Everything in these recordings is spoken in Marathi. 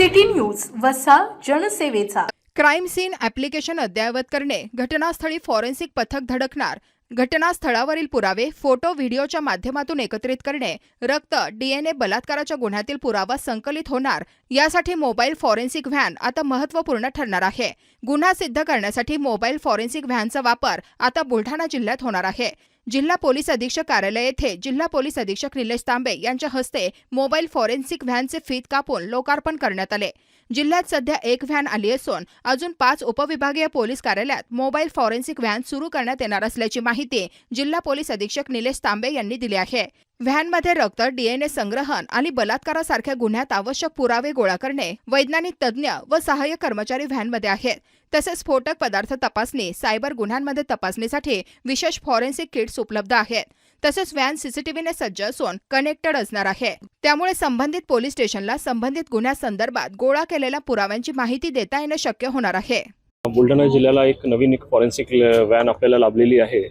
सिटी न्यूज वसा जनसेवेचा. क्राईम सीन ॲप्लिकेशन अद्ययावत करणे घटनास्थळी फॉरेन्सिक पथक धडकणार घटनास्थळावरील पुरावे फोटो व्हिडिओच्या माध्यमातून एकत्रित करणे रक्त डीएनए बलात्काराच्या गुन्ह्यातील पुरावा संकलित होणार यासाठी मोबाईल फॉरेन्सिक व्हॅन आता महत्त्वपूर्ण ठरणार आहे. गुन्हा सिद्ध करण्यासाठी मोबाईल फॉरेन्सिक व्हॅनचा वापर आता बुलढाणा जिल्ह्यात होणार आहे. जिल्हा पोलीस अधीक्षक कार्यालय येथे जिल्हा पोलीस अधीक्षक निलेश तांबे यांच्या हस्ते मोबाईल फॉरेन्सिक व्हॅनचे फीत कापून लोकार्पण करण्यात आले. जिल्ह्यात सध्या एक व्हॅन आली असून अजून पाच उपविभागीय पोलीस कार्यालयात मोबाईल फॉरेन्सिक व्हॅन सुरू करण्यात येणार असल्याची माहिती जिल्हा पोलीस अधीक्षक निलेश तांबे यांनी दिली आहे. व्हॅनमध्ये रक्त डीएनए संग्रहण आणि बलात्कारासारख्या गुन्ह्यात आवश्यक पुरावे गोळा करणे वैज्ञानिक तज्ज्ञ व सहाय्यक कर्मचारी व्हॅनमध्ये आहेत. तसेच स्फोटक पदार्थ तपासणी सायबर गुन्ह्यांमध्ये तपासणीसाठी विशेष फॉरेन्सिक किट्स उपलब्ध आहेत. तसेच व्हॅन सीसीटीव्हीने सज्ज असून कनेक्टेड असणार आहे. त्यामुळे संबंधित पोलीस स्टेशनला संबंधित गुन्ह्यासंदर्भात गोळा केलेल्या पुराव्यांची माहिती देता येणं शक्य होणार आहे. बुलढाणा जिल्ह्याला एक नवीन एक फॉरेन्सिक व्हॅन आपल्याला लाभलेली आहे.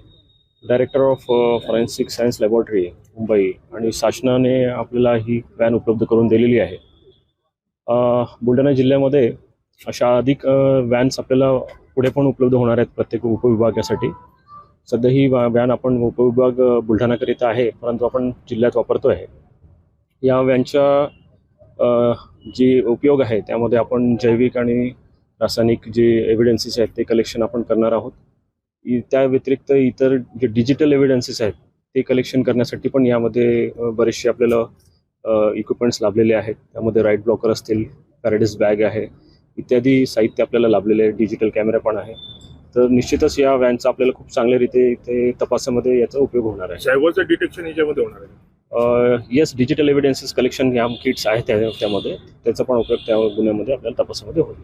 Director of forensic science laboratory Mumbai आणि शासनाने आपल्याला ही व्हॅन उपलब्ध करून दिलेली आहे. बुलढाणा जिल्ह्यामध्ये अशा अधिक व्हॅन्स आपल्याला पुढे पण उपलब्ध होणार आहेत प्रत्येक उपविभागासाठी. सध्या ही व्हॅन आपण उपविभाग बुलढाणाकरिता आहे परंतु आपण जिल्ह्यात वापरतो आहे या व्हॅनच्या जी उपयोग आहे त्यामध्ये आपण जैविक आणि रासायनिक जे एव्हिडन्सेस आहेत ते कलेक्शन आपण करणार आहोत. त्या व्यतिरिक्त इतर जे डिजिटल एव्हिडन्सेस आहेत ते कलेक्शन करण्यासाठी पण यामध्ये बरेचसे आपल्याला इक्विपमेंट्स लाभलेले आहेत. त्यामध्ये राईट ब्लॉकर असतील पॅरेडिस बॅग आहे इत्यादी साहित्य आपल्याला लाभलेले आहे डिजिटल कॅमेरा पण आहे. तर निश्चितच या व्हॅनचा आपल्याला खूप चांगल्या रीते इथे तपासामध्ये याचा उपयोग होणार आहे. सायबरचं डिटेक्शन याच्यामध्ये होणार आहे. येस डिजिटल एव्हिडन्सेस कलेक्शन या किट्स आहेत त्या त्यामध्ये. त्याचा पण उपयोग त्या गुन्ह्यामध्ये आपल्याला तपासामध्ये होईल.